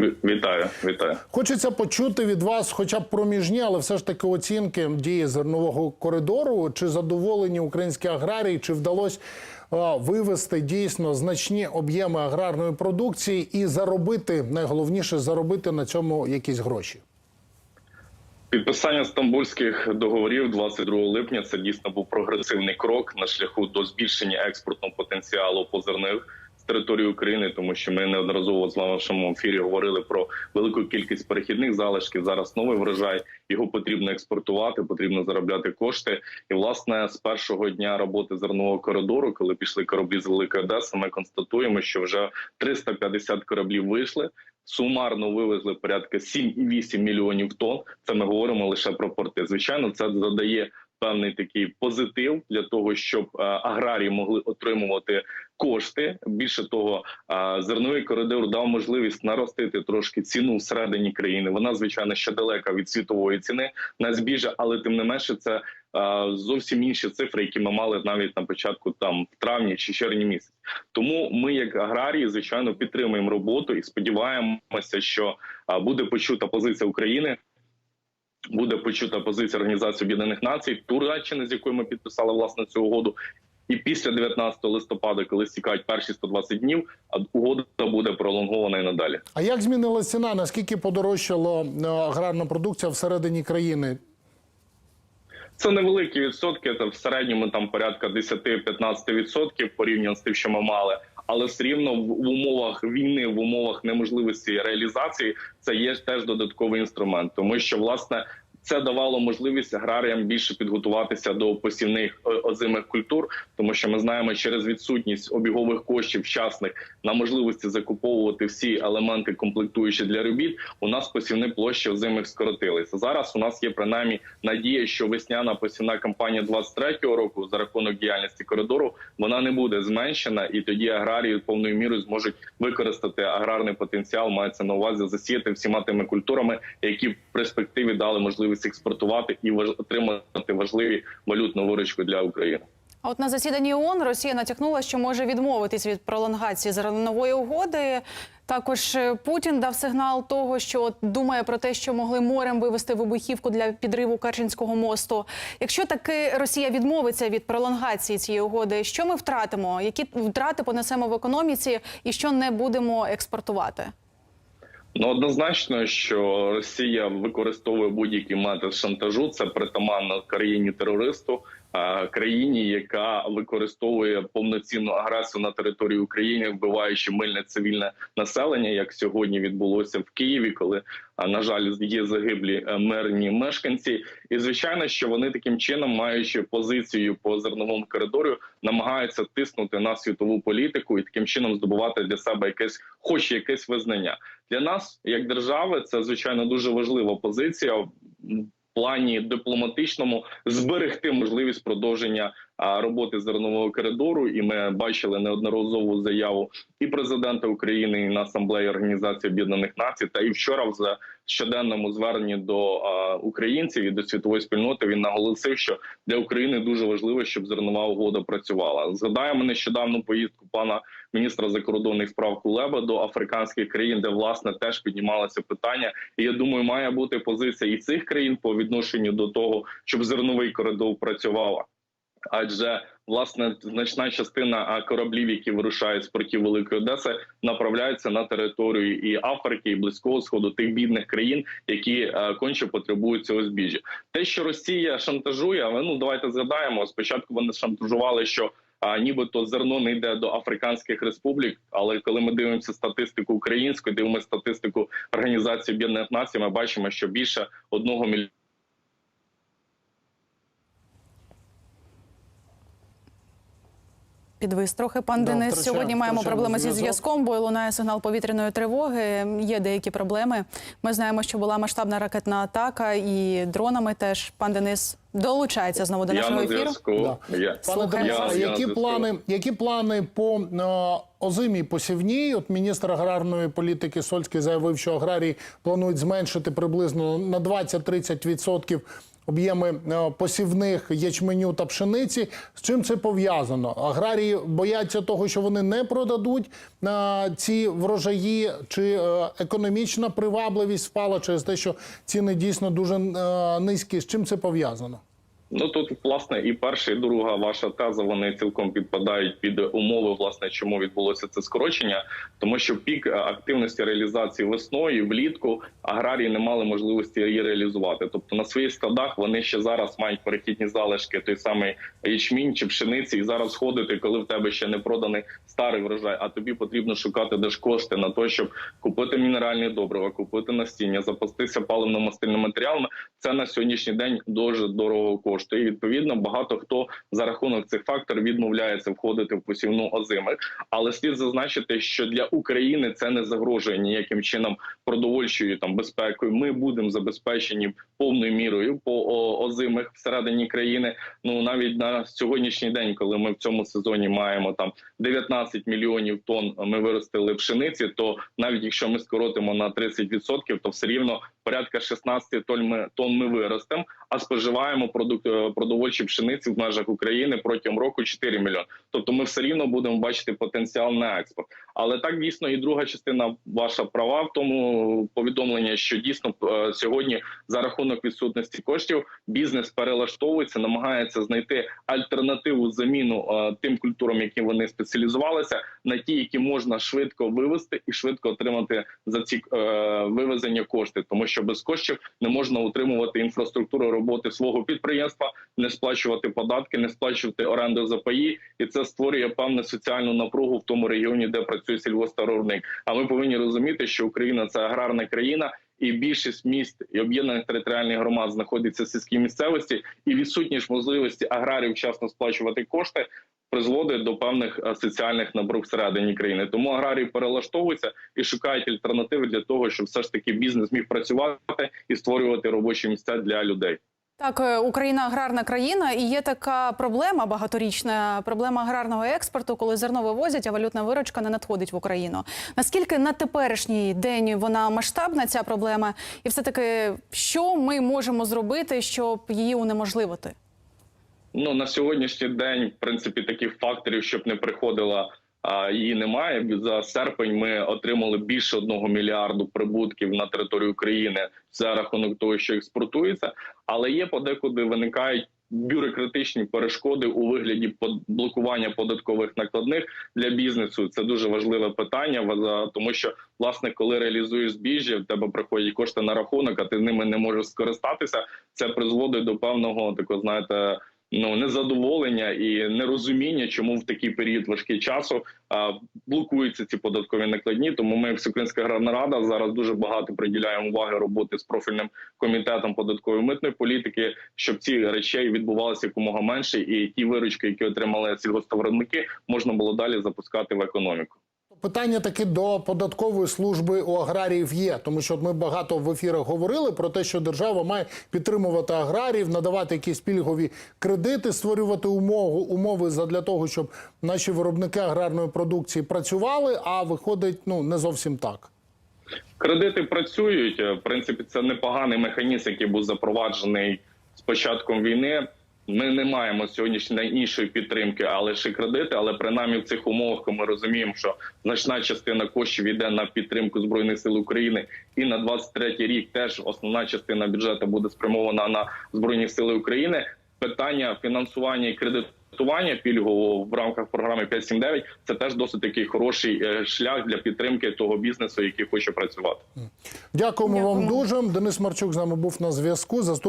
Ві- Вітаю, вітаю. Хочеться почути від вас, хоча б проміжні, але все ж таки оцінки дії зернового коридору. Чи задоволені українські аграрії, чи вдалося вивести дійсно значні об'єми аграрної продукції і заробити найголовніше заробити на цьому якісь гроші? Підписання стамбульських договорів 22 липня це дійсно був прогресивний крок на шляху до збільшення експортного потенціалу позирних з території України, тому що ми неодноразово з вашому ефірі говорили про велику кількість перехідних залишків. Зараз новий врожай його потрібно експортувати, потрібно заробляти кошти. І власне з першого дня роботи зернового коридору, коли пішли кораблі з Великої Одеси, ми констатуємо, що вже 350 кораблів вийшли. Сумарно вивезли порядка 7,8 мільйонів тонн. Це ми говоримо лише про порти. Звичайно, це задає певний такий позитив для того, щоб е, аграрії могли отримувати кошти. Більше того, е, зерновий коридор дав можливість наростити трошки ціну всередині країни. Вона звичайно ще далека від світової ціни на збіжжя, але тим не менше, це е, зовсім інші цифри, які ми мали навіть на початку там в травні чи червні місяць. Тому ми, як аграрії, звичайно, підтримуємо роботу і сподіваємося, що буде почута позиція України. Буде почута позиція Організації Об'єднаних Націй Туреччини, з якою ми підписали власне цю угоду. І після 19 листопада, коли стікають перші 120 днів, а угода буде пролонгована і надалі. А як змінилася ціна? Наскільки подорожчала е, аграрна продукція всередині країни? Це невеликі відсотки. Це в середньому там порядка 10-15 відсотків порівняно з тим, що ми мали. Але все рівно в умовах війни, в умовах неможливості реалізації, це є теж додатковий інструмент, тому що власне. Це давало можливість аграріям більше підготуватися до посівних е, озимих культур, тому що ми знаємо, через відсутність обігових коштів вчасних на можливості закуповувати всі елементи комплектуючі для робіт. У нас посівні площі озимих скоротилися. Зараз у нас є принаймні надія, що весняна посівна кампанія 23-го року за рахунок діяльності коридору вона не буде зменшена, і тоді аграрії повною мірою зможуть використати аграрний потенціал. Мається на увазі засіяти всіма тими культурами, які в перспективі дали можливість експортувати і отримати важливі валютну виручку для України. А от на засіданні ООН Росія натякнула, що може відмовитись від пролонгації зернової угоди. Також е, Путін дав сигнал того, що думає про те, що могли морем вивести вибухівку для підриву Керченського мосту. Якщо таки Росія відмовиться від пролонгації цієї угоди, що ми втратимо? Які втрати понесемо в економіці, і що не будемо експортувати? Ну однозначно, що Росія використовує будь-який метод шантажу. Це притаманно країні терористу, країні, яка використовує повноцінну агресію на території України, вбиваючи мильне цивільне населення, як сьогодні відбулося в Києві, коли на жаль є загиблі е, мирні мешканці. І звичайно, що вони таким чином, маючи позицію по зерновому коридору, намагаються тиснути на світову політику і таким чином здобувати для себе якесь, хоч якесь визнання. Для нас, як держави, це звичайно дуже важлива позиція в плані дипломатичному зберегти можливість продовження роботи зернового коридору. І ми бачили неодноразову заяву і президента України і на асамблеї Організації Об'єднаних Націй, та і вчора в щоденному зверненні до українців і до світової спільноти він наголосив, що для України дуже важливо, щоб зернова угода працювала. Згадаємо нещодавну поїздку пана міністра закордонних справ Кулеба до африканських країн, де власне теж піднімалося питання. І я думаю, має бути позиція і цих країн по відношенню до того, щоб зерновий коридор працював. Адже власне значна частина кораблів, які вирушають з портів Великої Одеси, направляються на територію і Африки, і близького сходу тих бідних країн, які конче потребують цього збіжжя. Те, що Росія шантажує, ну давайте згадаємо. Спочатку вони шантажували, що а нібито зерно не йде до африканських республік. Але коли ми дивимося статистику українську, дивимося статистику Організації Об'єднаних Націй, ми бачимо, що більше одного мільйона Підвис трохи пан Да, Денис. втрачаємо- Сьогодні маємо проблеми зі зв'язком, бо лунає сигнал повітряної тривоги. Є деякі проблеми. Ми знаємо, що була масштабна ракетна атака, і дронами теж пан Денис долучається знову до нашого ефіру. Да. Я. Пане Денисе, я які плани, які плани по е, озимій посівній? От міністр аграрної політики Сольський заявив, що аграрії планують зменшити приблизно на 20-30% об'єми е, посівних ячменю та пшениці. З чим це пов'язано? Аграрії бояться того, що вони не продадуть е, ці врожаї, чи е, економічна привабливість впала через те, що ціни дійсно дуже низькі. З чим це пов'язано? Ну тут власне і перша, і друга ваша теза вони цілком підпадають під умови, власне, чому відбулося це скорочення, тому що пік е, активності реалізації весною влітку аграрії не мали можливості її реалізувати. Тобто на своїх складах вони ще зараз мають перехідні залишки, той самий ячмінь чи пшениці, і зараз ходити, коли в тебе ще не проданий старий врожай. А тобі потрібно шукати де ж кошти на те, щоб купити мінеральні добрива, купити насіння, запастися паливно-мастильними матеріалами. Це на сьогоднішній день дуже дорого коштує. І відповідно багато хто за рахунок цих факторів відмовляється входити в посівну озимих. Але слід зазначити, що для України це не загрожує ніяким чином продовольчою там безпекою. Ми будемо забезпечені повною мірою по озимих всередині країни. Ну навіть на сьогоднішній день, коли ми в цьому сезоні маємо там 19 мільйонів тонн, ми виростили пшениці. То навіть якщо ми скоротимо на 30%, то все рівно порядка 16 тонн ми тонн ми виростемо, а споживаємо продукт е, продовольчі пшениці в межах України протягом року 4 мільйони. Тобто ми все рівно будемо бачити потенціал на експорт. Але так дійсно і друга частина ваша права в тому повідомлення, що дійсно е, сьогодні за рахунок відсутності коштів бізнес перелаштовується, намагається знайти альтернативу заміну е, тим культурам, які вони спеціалізувалися, на ті, які можна швидко вивести і швидко отримати за ці е, вивезення кошти, тому що без коштів не можна утримувати інфраструктуру роботи свого підприємства, не сплачувати податки, не сплачувати оренду за паї, і це створює певну соціальну напругу в тому регіоні, де працює сільгосптаробник. А ми повинні розуміти, що Україна це аграрна країна. І більшість міст і об'єднаних територіальних громад знаходиться в сільській місцевості, і відсутність можливості аграрів вчасно сплачувати кошти призводить до певних е, соціальних напруг всередині країни. Тому аграрії перелаштовуються і шукають альтернативи для того, щоб все ж таки бізнес міг працювати і створювати робочі місця для людей. Так, е, Україна аграрна країна, і є така проблема багаторічна проблема аграрного експорту, коли зерно вивозять, а валютна виручка не надходить в Україну. Наскільки на теперішній день вона масштабна ця проблема, і все таки, що ми можемо зробити, щоб її унеможливити? Ну на сьогоднішній день, в принципі, таких факторів, щоб не приходила. Її немає за серпень. Ми отримали більше одного мільярду прибутків на територію України за рахунок того, що експортується, але є подекуди виникають бюрократичні перешкоди у вигляді блокування податкових накладних для бізнесу. Це дуже важливе питання. тому що власне, коли реалізуєш збіжжя, в тебе приходять кошти на рахунок, а ти ними не можеш скористатися. Це призводить до певного такого, знаєте. Ну незадоволення і нерозуміння, чому в такий період важкий часу а, блокуються ці податкові накладні. Тому ми, Всеукраїнська аграрна рада, зараз дуже багато приділяємо уваги роботи з профільним комітетом податкової митної політики, щоб ці речей відбувалися якомога менше, і ті виручки, які отримали сільгосптоваровники, можна було далі запускати в економіку. Питання таки до податкової служби у аграріїв є, тому що ми багато в ефірах говорили про те, що держава має підтримувати аграріїв, надавати якісь пільгові кредити, створювати умови, умови для того, щоб наші виробники аграрної продукції працювали. А виходить, ну не зовсім так. Кредити працюють. В принципі, це непоганий механізм, який був запроваджений з початком війни. Ми не маємо сьогоднішньої іншої підтримки, а лише кредити. Але принаймні в цих умовах ми розуміємо, що значна частина коштів йде на підтримку збройних сил України, і на 23-й рік теж основна частина бюджету буде спрямована на збройні сили України. Питання фінансування і кредитування пільгового в рамках програми 5.7.9 – це теж досить такий хороший е, шлях для підтримки того бізнесу, який хоче працювати. Дякуємо, вам дуже. Денис Марчук з нами був на зв'язку. Заступ